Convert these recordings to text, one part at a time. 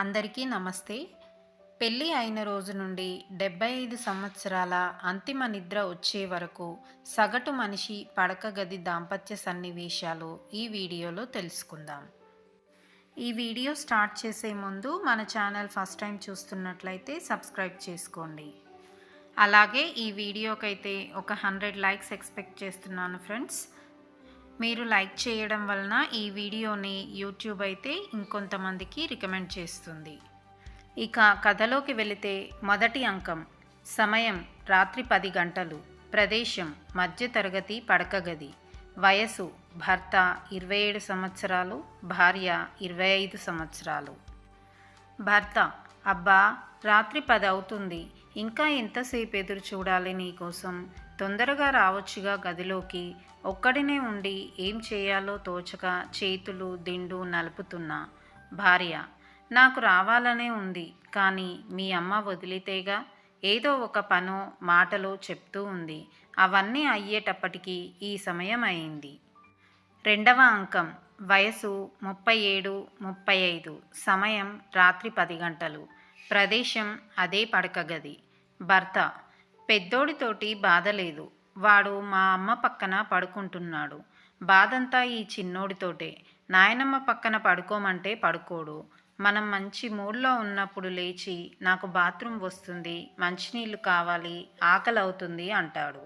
అందరికీ నమస్తే. పెళ్ళి అయిన రోజు నుండి డెబ్బై ఐదు సంవత్సరాల అంతిమ నిద్ర వచ్చే వరకు సగటు మనిషి పడక గది దాంపత్య సన్నివేశాలు ఈ వీడియోలో తెలుసుకుందాం. ఈ వీడియో స్టార్ట్ చేసే ముందు మన ఛానల్ ఫస్ట్ టైం చూస్తున్నట్లయితే సబ్స్క్రైబ్ చేసుకోండి. అలాగే ఈ వీడియోకైతే ఒక హండ్రెడ్ లైక్స్ ఎక్స్పెక్ట్ చేస్తున్నాను ఫ్రెండ్స్. మీరు లైక్ చేయడం వలన ఈ వీడియోని యూట్యూబ్ అయితే ఇంకొంతమందికి రికమెండ్ చేస్తుంది. ఇక కథలోకి వెళితే మొదటి అంకం. సమయం రాత్రి పది గంటలు. ప్రదేశం మధ్యతరగతి పడకగది. వయసు భర్త ఇరవై ఏడు సంవత్సరాలు భార్య ఇరవై ఐదు సంవత్సరాలు. భర్త అబ్బా రాత్రి పది అవుతుంది. ఇంకా ఎంతసేపు ఎదురు చూడాలి నీకోసం తొందరగా రావచ్చుగా గదిలోకి. ఒక్కడినే ఉండి ఏం చేయాలో తోచక చేతులు దిండు నలుపుతున్నా. భార్య నాకు రావాలనే ఉంది కానీ మీ అమ్మ వదిలితేగా ఏదో ఒక పనో మాటలో చెప్తూ ఉంది. అవన్నీ అయ్యేటప్పటికీ ఈ సమయం అయింది. రెండవ అంకం వయసు ముప్పై ఏడు ముప్పై ఐదు సమయం రాత్రి పది గంటలు. ప్రదేశం అదే పడకగది. భర్త పెద్దోడితోటి బాధ లేదు వాడు మా అమ్మ పక్కన పడుకుంటున్నాడు. బాధంతా ఈ చిన్నోడితోటే. నాయనమ్మ పక్కన పడుకోమంటే పడుకోడు. మనం మంచి మూడ్లో ఉన్నప్పుడు లేచి నాకు బాత్రూమ్ వస్తుంది మంచినీళ్ళు కావాలి ఆకలి అవుతుంది అంటాడు.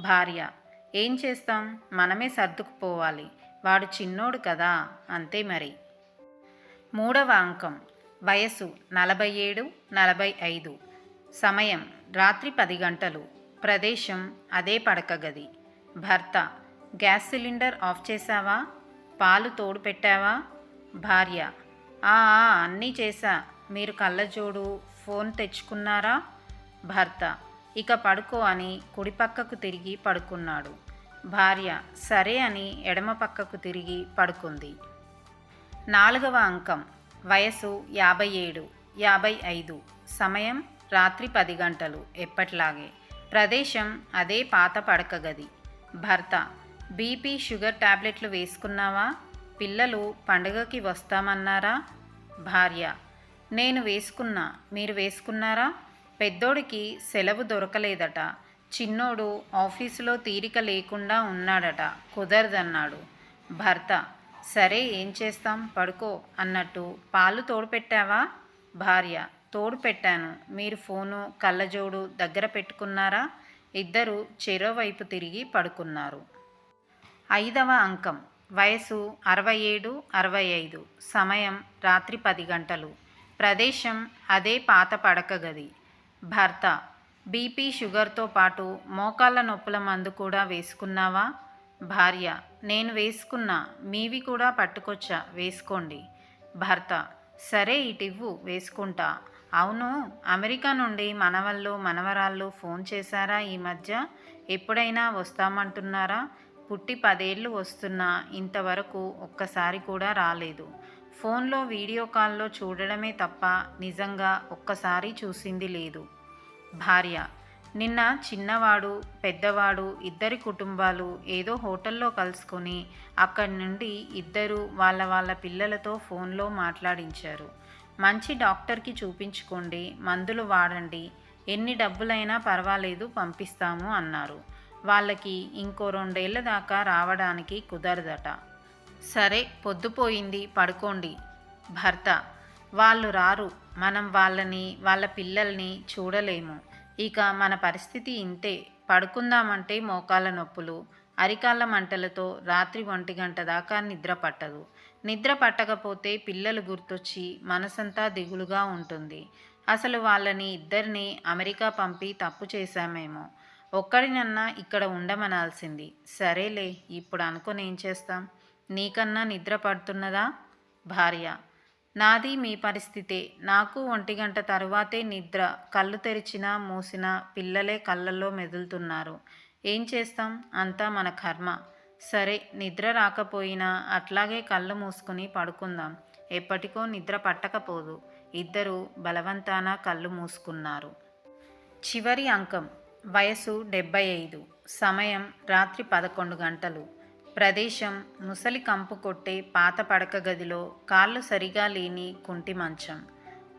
భార్య ఏం చేస్తాం? మనమే సర్దుకుపోవాలి. వాడు చిన్నోడు కదా? అంతే మరి. మూడవ అంకం. వయసు నలభై ఏడు నలభై ఐదు. సమయం రాత్రి పది గంటలు. ప్రదేశం అదే పడక గది. భర్త గ్యాస్ సిలిండర్ ఆఫ్ చేశావా? పాలు తోడు పెట్టావా? భార్య ఆ అన్నీ చేశా. మీరు కళ్ళజోడు ఫోన్ తెచ్చుకున్నారా? భర్త ఇక పడుకో అని కుడి పక్కకు తిరిగి పడుకున్నాడు. భార్య సరే అని ఎడమ పక్కకు తిరిగి పడుకుంది. నాలుగవ అంకం వయసు యాభై ఏడు యాభై ఐదు. సమయం? రాత్రి పది గంటలు ఎప్పట్లాగే. ప్రదేశం అదే పాత పడక గది. భర్త బీపీ షుగర్ టాబ్లెట్లు వేసుకున్నావా? పిల్లలు పండగకి వస్తామన్నారా? భార్య నేను వేసుకున్నా మీరు వేసుకున్నారా? పెద్దోడికి సెలవు దొరకలేదట. చిన్నోడు ఆఫీసులో తీరిక లేకుండా ఉన్నాడట. కుదరదన్నాడు. భర్త సరే ఏం చేస్తాం? పడుకో అన్నట్టు పాలు తోడు పెట్టావా భార్య తోడు పెట్టాను మీరు ఫోను కళ్ళజోడు దగ్గర పెట్టుకున్నారా? ఇద్దరు చెరోవైపు తిరిగి పడుకున్నారు. ఐదవ అంకం. వయసు అరవై ఏడు అరవై ఐదు సమయం రాత్రి పది గంటలు. ప్రదేశం అదే పాత పడక గది. భర్త. బీపీ షుగర్తో పాటు మోకాళ్ళ నొప్పుల మందు కూడా వేసుకున్నావా? భార్య. నేను వేసుకున్నా. మీవి కూడా పట్టుకొచ్చా? వేసుకోండి. భర్త. సరే ఇటివ్వు. వేసుకుంటా. అవును అమెరికా నుండి మనవళ్ళు మనవరాళ్ళు ఫోన్ చేశారా ఈ మధ్య? ఎప్పుడైనా వస్తామంటున్నారా? పుట్టి పదేళ్ళు వస్తున్నా ఇంతవరకు ఒక్కసారి కూడా రాలేదు. ఫోన్లో వీడియో కాల్లో చూడడమే తప్ప నిజంగా ఒక్కసారి చూసింది లేదు. భార్య నిన్న చిన్నవాడు పెద్దవాడు ఇద్దరి కుటుంబాలు ఏదో హోటల్లో కలుసుకొని అక్కడి నుండి ఇద్దరు వాళ్ళ వాళ్ళ పిల్లలతో ఫోన్లో మాట్లాడించారు. మంచి డాక్టర్కి చూపించుకోండి మందులు వాడండి ఎన్ని డబ్బులైనా పర్వాలేదు పంపిస్తాము అన్నారు. వాళ్ళకి ఇంకో రెండేళ్ళ దాకా రావడానికి కుదరదట. సరే పొద్దుపోయింది పడుకోండి. భర్త వాళ్ళు రారు మనం వాళ్ళని వాళ్ళ పిల్లల్ని చూడలేము. ఇక మన పరిస్థితి ఇంతే పడుకుందామంటే మోకాళ్ళ నొప్పులు అరికాళ్ళ మంటలతో రాత్రి ఒంటి గంట దాకా నిద్ర పట్టదు. నిద్ర పట్టకపోతే పిల్లలు గుర్తొచ్చి మనసంతా దిగులుగా ఉంటుంది. అసలు వాళ్ళని ఇద్దరిని అమెరికా పంపి తప్పు చేశామేమో. ఒక్కడినన్నా ఇక్కడ ఉండమనాల్సింది. సరేలే ఇప్పుడు అనుకుని ఏం చేస్తాం? నీకన్నా నిద్ర పడుతున్నదా? భార్య. నాది మీ పరిస్థితే. నాకు ఒంటి గంట తరువాతే నిద్ర. కళ్ళు తెరిచినా మూసినా పిల్లలే కళ్ళల్లో మెదులుతున్నారు. ఏం చేస్తాం? అంతా మన కర్మ. సరే నిద్ర రాకపోయినా అట్లాగే కళ్ళు మూసుకుని పడుకుందాం. ఎప్పటికో నిద్ర పట్టకపోదు. ఇద్దరు బలవంతాన కళ్ళు మూసుకున్నారు. చివరి అంకం. వయసు డెబ్బై ఐదు. సమయం రాత్రి పదకొండు గంటలు. ప్రదేశం ముసలి కంపు కొట్టే పాత పడక గదిలో కాళ్ళు సరిగా లేని కుంటి మంచం.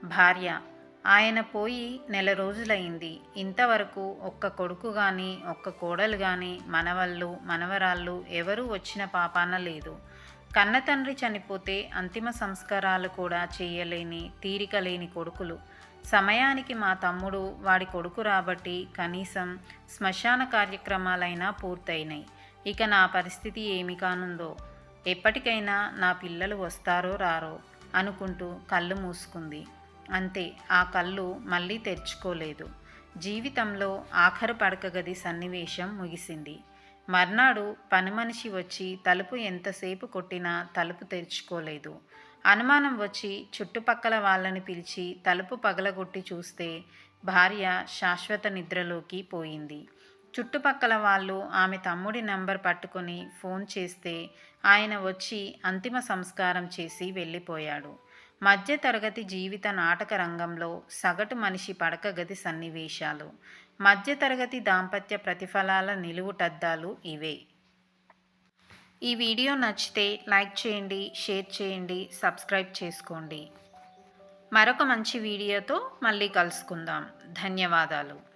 భార్య. ఆయన పోయి నెల రోజులైంది ఇంతవరకు ఒక్క కొడుకు కానీ ఒక్క కోడలు కానీ మనవళ్ళు మనవరాళ్ళు ఎవరూ వచ్చిన పాపాన లేదు. కన్న తండ్రి చనిపోతే అంతిమ సంస్కారాలు కూడా చేయలేని తీరిక లేని కొడుకులు. సమయానికి మా తమ్ముడు వాడి కొడుకు రాబట్టి కనీసం శ్మశాన కార్యక్రమాలైనా పూర్తయినాయి. ఇక నా పరిస్థితి ఏమి కానుందో? ఎప్పటికైనా నా పిల్లలు వస్తారో రారో? అనుకుంటూ కళ్ళు మూసుకుంది. అంతే ఆ కళ్ళు మళ్ళీ తెరుచుకోలేదు. జీవితంలో ఆఖరు పడకగది సన్నివేశం ముగిసింది. మర్నాడు పని మనిషి వచ్చి తలుపు ఎంతసేపు కొట్టినా తలుపు తెరుచుకోలేదు. అనుమానం వచ్చి చుట్టుపక్కల వాళ్ళని పిలిచి తలుపు పగలగొట్టి చూస్తే భార్య శాశ్వత నిద్రలోకి పోయింది. చుట్టుపక్కల వాళ్ళు ఆమె తమ్ముడి నంబర్ పట్టుకొని ఫోన్ చేస్తే ఆయన వచ్చి అంతిమ సంస్కారం చేసి వెళ్ళిపోయాడు. మధ్యతరగతి జీవిత నాటక రంగంలో సగటు మనిషి పడక గది సన్నివేశాలు. మధ్యతరగతి దాంపత్య ప్రతిఫలాల నిలువుటద్దాలు ఇవే. ఈ వీడియో నచ్చితే లైక్ చేయండి షేర్ చేయండి సబ్స్క్రైబ్ చేసుకోండి. మరొక మంచి వీడియోతో మళ్ళీ కలుసుకుందాం. ధన్యవాదాలు.